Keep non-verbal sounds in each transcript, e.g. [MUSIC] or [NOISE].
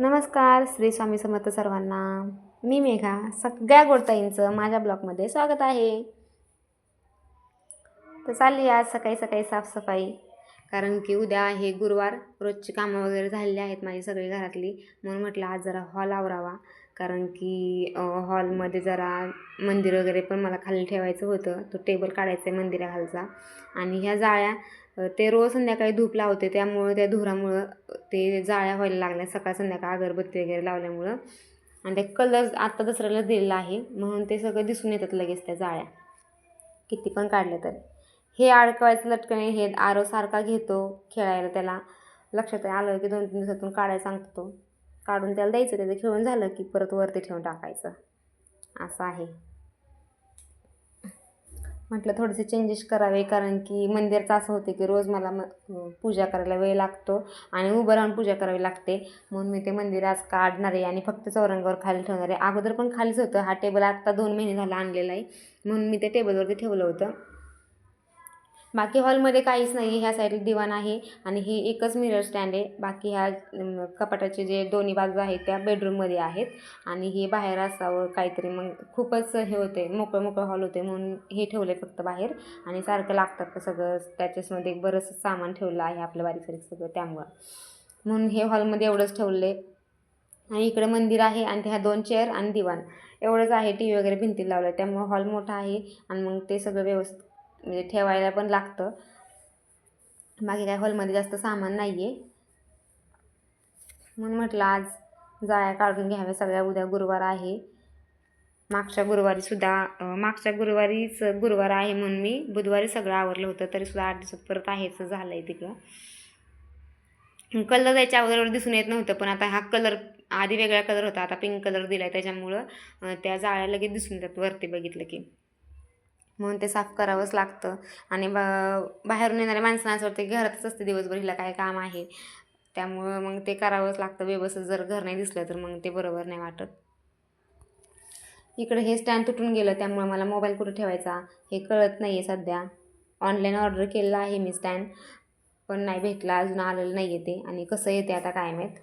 नमस्कार श्री स्वामी समर्थ सर्वांना. मी मेघा सगळ्या गोडताईंचं माझ्या ब्लॉगमध्ये स्वागत आहे. तर चालली आज सकाळी सकाळी साफसफाई कारण की उद्या आहे गुरुवार रोजची कामं वगैरे झालेली आहेत माझी सगळी घरातली. म्हणून म्हटलं आज जरा हॉल आवरावा कारण की हॉलमध्ये जरा मंदिर वगैरे पण मला खाली ठेवायचं होतं. तो टेबल काढायचा आहे मंदिराखालचा. आणि ह्या जाळ्या ते रोज संध्याकाळी धूप लावते त्यामुळं त्या धुरामुळं ते जाळ्या व्हायला लागल्या. सकाळ संध्याकाळ अगरबत्ती वगैरे लावल्यामुळं. आणि ते कलर आत्ता दसऱ्याला दिलेला आहे म्हणून ते सगळं दिसून येतात लगेच त्या जाळ्या. किती पण काढलं तर. हे अडकवायचं लटकणे हे आरो सारखा घेतो खेळायला त्याला. लक्षात आलं की दोन तीन दिवसातून काढायला सांगतो तो. काढून त्याला द्यायचं त्याचं खेळून झालं की परत वरती ठेवून टाकायचं. असं आहे. म्हटलं थोडेसे चेंजेस करावे कारण की मंदिरचं असं होते की रोज मला म पूजा करायला वेळ लागतो आणि उभं राहून पूजा करावी लागते. म्हणून मी ते मंदिर आज काढणार आहे आणि फक्त चौरंगावर खाली ठेवणार आहे. अगोदर पण खालीच होतं. हा टेबल आत्ता दोन महिने झाला आणलेला आहे. म्हणून मी ते टेबलवरती ठेवलं होतं. बाकी हॉलमध्ये काहीच नाही ह्या साईडला दिवाण आहे आणि हे एकच मिरर स्टँड आहे. बाकी ह्या कपाटाचे जे दोन्ही बाजू आहेत त्या बेडरूममध्ये आहेत. आणि हे बाहेर असावं काहीतरी. मग खूपच हे होते मोकळं मोकळं हॉल होते म्हणून हे ठेवलं आहे फक्त बाहेर. आणि सारखं लागतात का सगळं त्याच्यामध्ये बरंचसं सामान ठेवलं आहे आपलं बारीक सारीक सगळं त्यामुळं. म्हणून हे हॉलमध्ये एवढंच ठेवलं आहे आणि इकडे मंदिर आहे आणि ह्या दोन चेअर आणि दिवाण. एवढंच आहे टी व्ही वगैरे भिंतीला लावलं आहे त्यामुळं हॉल मोठा आहे आणि मग ते सगळं व्यवस्थित म्हणजे ठेवायला पण लागतं. बाकी काय हॉलमध्ये जास्त सामान नाही आहे म्हणून म्हटलं आज जाळ्या काढून घ्याव्या सगळ्या. उद्या गुरुवार आहे. मागच्या गुरुवारीसुद्धा मागच्या गुरुवारीच गुरुवार आहे म्हणून मी बुधवारी सगळं आवरलं होतं. तरीसुद्धा आठ दिवसात परत आहेच झालं आहे तिकडं. कलर द्यायच्या अगोदर दिसून येत नव्हतं पण आता हा कलर आधी वेगळा कलर होता. आता पिंक कलर दिला आहे त्याच्यामुळं त्या जाळ्या लगेच दिसून येतात. वरती बघितलं की. म्हणून ते साफ करावंच लागतं. आणि बा बाहेरून येणाऱ्या माणसांना असं वाटतं की घरातच असते दिवसभर हिला काय काम आहे? त्यामुळं मग ते करावंच लागतं. व्यवस्थित जर घर नाही दिसलं तर मग ते बरोबर नाही वाटत. इकडे हे स्टँड तुटून गेलं त्यामुळं मला मोबाईल कुठे ठेवायचा? हे कळत नाही आहे सध्या. ऑनलाईन ऑर्डर केलेलं आहे मी स्टँड पण नाही भेटला अजून आलेलं नाही आहे ते. आणि कसं येते आता काय माहीत?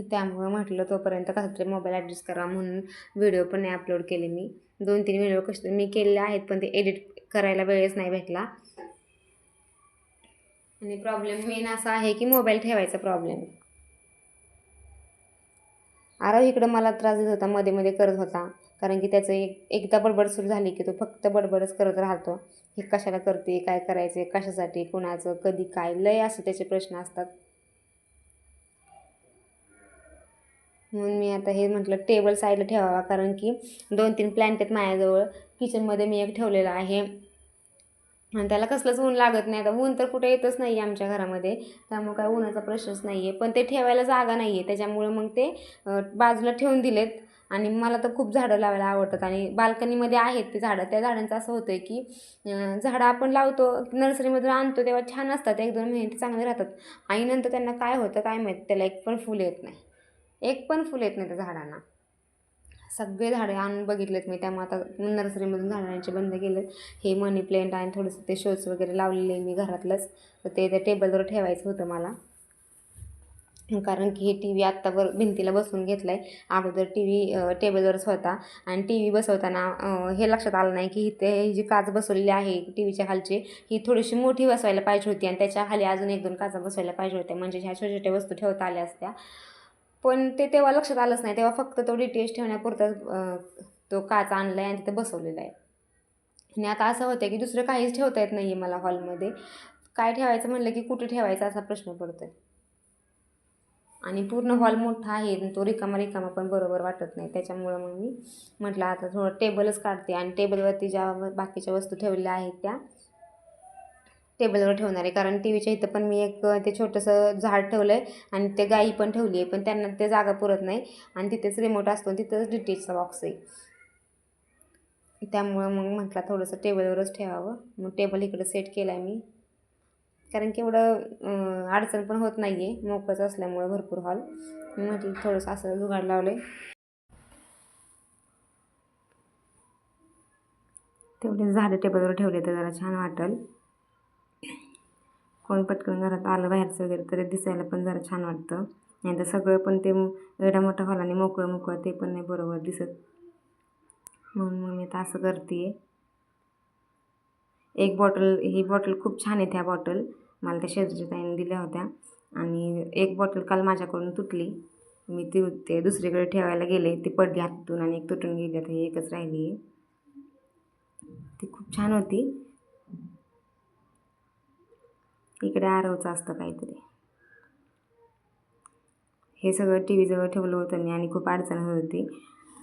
त्यामुळं म्हटलं तोपर्यंत कसं तरी मोबाईल ॲडजस्ट करा म्हणून व्हिडिओ पण नाही अपलोड केले मी. दोन तीन व्हिडिओ कसे मी केलेले आहेत पण ते एडिट करायला वेळच नाही भेटला. आणि प्रॉब्लेम मेन असा आहे की मोबाईल ठेवायचा प्रॉब्लेम आरव इकडं मला त्रास देत होता मध्ये मध्ये करत होता. कारण की त्याचं एक एकदा बडबड सुरू झाली की तो फक्त बडबडच करत राहतो. हे कशाला करते काय करायचे कशासाठी कुणाचं कधी काय लय असे त्याचे प्रश्न असतात. म्हणून मी आता हे म्हटलं टेबल साईडला ठेवावा. कारण की दोन तीन प्लॅन्ट आहेत माझ्याजवळ. किचनमध्ये मी एक ठेवलेला आहे. आणि त्याला कसलंच ऊन लागत नाही. आता ऊन तर कुठे येतच नाही आहे आमच्या घरामध्ये. त्यामुळे काय उन्हाचा प्रश्नच नाही आहे पण ते ठेवायला जागा नाही आहे त्याच्यामुळं मग ते बाजूला ठेवून दिलेत. आणि मला तर खूप झाडं लावायला आवडतात. आणि बाल्कनीमध्ये आहेत ते झाडं. त्या झाडांचं असं होतं आहे की झाडं आपण लावतो नर्सरीमधून आणतो तेव्हा छान असतात. एक दोन महिने ते चांगले राहतात. आणि नंतर त्यांना काय होतं काय माहीत? त्याला एक पण फुलं येत नाही. एक पण फुल येत नाही त्या झाडांना. सगळे झाडे आणून बघितलेत मी. त्यामुळे आता नर्सरीमधून झाडं आणायचे बंद केले हे मनी प्लेंट आणि थोडंसं ते शोज वगैरे लावलेले आहे मी घरातलंच. तर ते त्या टेबलवर ठेवायचं होतं मला. कारण की हे टी व्ही आत्तावर भिंतीला बसवून घेतलं आहे अगोदर टी व्ही टेबलवरच होता. आणि टी व्ही बसवताना हे लक्षात आलं नाही की इथे ही जी काच बसवलेली आहे टी व्हीच्या खालची ही थोडीशी मोठी बसवायला पाहिजे होती. आणि त्याच्याखाली अजून एक दोन काचा बसवायला पाहिजे होत्या. म्हणजे ह्या छोट्या छोट्या वस्तू ठेवता आल्या असत्या. पण ते तेव्हा लक्षात आलंच नाही. तेव्हा फक्त तो डी टी एच ठेवण्यापुरताच तो काच आणला आहे आणि तिथं बसवलेला आहे. आणि आता असं होतं की दुसरं काहीच ठेवता येत नाही आहे मला हॉलमध्ये. काय ठेवायचं म्हणलं की कुठे ठेवायचा असा प्रश्न पडतो आहे आणि पूर्ण हॉल मोठा आहे तो रिकामा रिकामा पण बरोबर वाटत नाही. त्याच्यामुळं मग मी म्हटलं आता थोडं टेबलच काढते. आणि टेबलवरती ज्या बाकीच्या वस्तू ठेवलेल्या आहेत त्या टेबलवर ठेवणार आहे. कारण टी व्हीच्या इथं पण मी एक ते छोटंसं झाड ठेवलं आहे आणि ते गाई पण ठेवली आहे पण त्यांना ते जागा पुरत नाही आणि तिथेच रिमोट असतो तिथंच डी टी एचचा बॉक्स आहे. त्यामुळं मग म्हटलं थोडंसं टेबलवरच ठेवावं. मग टेबल इकडं सेट केलं आहे मी. कारण की एवढं अडचण पण होत नाही आहे मोकळंच असल्यामुळं भरपूर हॉल मी म्हटलं थोडंसं असं जुगाड लावलं आहे तेवढे झाडं टेबलवर ठेवले तर जरा छान वाटेल. कोण पटकन घरात आलं बाहेरचं वगैरे तरी दिसायला पण जरा छान वाटतं. नाही तर सगळं पण ते एवढा मोठा हॉल आणि मोकळं मोकळं ते पण नाही बरोबर दिसत. म्हणून मग मी आता असं करते एक बॉटल ही बॉटल खूप छान आहे त्या बॉटल मला त्या शेजारच्या ताईने दिल्या होत्या. आणि एक बॉटल काल माझ्याकडून तुटली. मी ती ते दुसरीकडे ठेवायला गेले. ती पडली हातून आणि एक तुटून गेली. आता एकच राहिली आहे ती खूप छान होती. इकडे आरवचं असतं काहीतरी. हे सगळं टी व्हीजवळ ठेवलं होतं मी आणि खूप अडचण होत होती.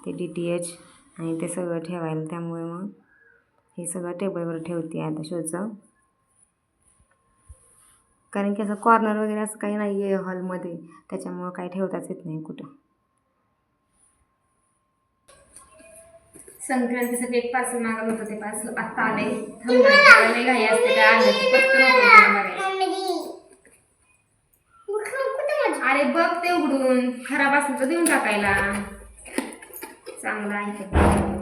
ते डी टी एच आणि ते सगळं ठेवायला. त्यामुळे मग हे सगळं टेबलवर ठेवते आता शोचं. कारण की असं कॉर्नर वगैरे असं काही नाही आहे हॉलमध्ये त्याच्यामुळं काही ठेवताच येत नाही कुठं. संक्रांतीसाठी एक पार्सल मागवलं होतं ते पार्सल आत्ता आले थांबले घाई असते काय आलं की पटकन open करून अरे बघ ते उघडून. खराब असलं तर देऊन टाकायला. चांगलं आहे का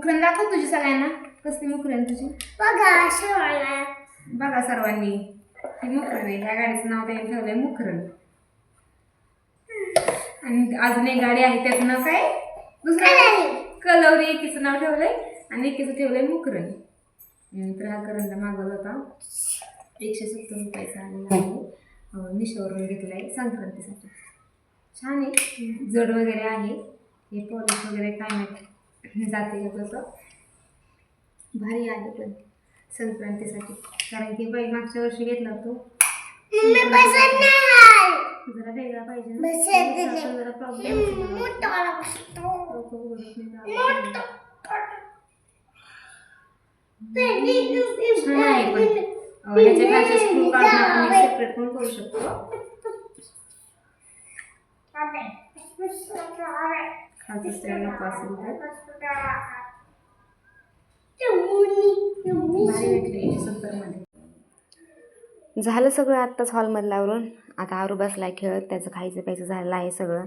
मुखरण दाखव तुझी सगळ्यांना. कसली मुखरण तुझी? बघा सर्वांनी. ही मुखरण आहे. ह्या गाडीचं नाव त्यांनी ठेवलंय मुखरण आणि अजून एक गाडी आहे त्याचं नाव काय? दुसरं कलवरी एकीचं नाव ठेवलंय. आणि एकीचं ठेवलंय मुखरण तर हा करंजा मागवला होता. एकशे सत्तर रुपयाचा आलेला आहे. मिशोवरून घेतला आहे संक्रांतीसाठी. छान आहे. जड वगैरे आहे. हे पॉलिश वगैरे काय नाही जाते तसं. भारी आहे पण संक्रांतीसाठी. कारण की बाई मागच्या वर्षी घेतला तो. जरा वेगळा पाहिजे जरा प्रॉब्लेम आहे पण. आपण सेपरेट पण करू शकतो. [LAUGHS] झालं सगळं आत्ताच हॉलमधलं आवरून आता आरू बसलाय खेळत त्याचं खायचं प्यायचं झालं आहे सगळं.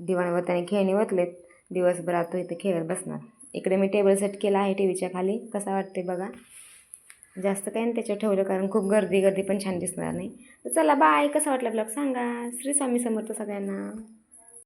दिवाणावर त्याने खेळणी वतलेत दिवसभर तो इथे खेळत बसणार. इकडे मी टेबल सेट केला आहे टी व्हीच्या खाली. कसा वाटते बघा? जास्त काही नाही त्याच्यावर ठेवलं कारण खूप गर्दी गर्दी पण छान दिसणार नाही. तर चला बाय कसा वाटला ब्लॉग सांगा. श्री स्वामी समर्थ सगळ्यांना.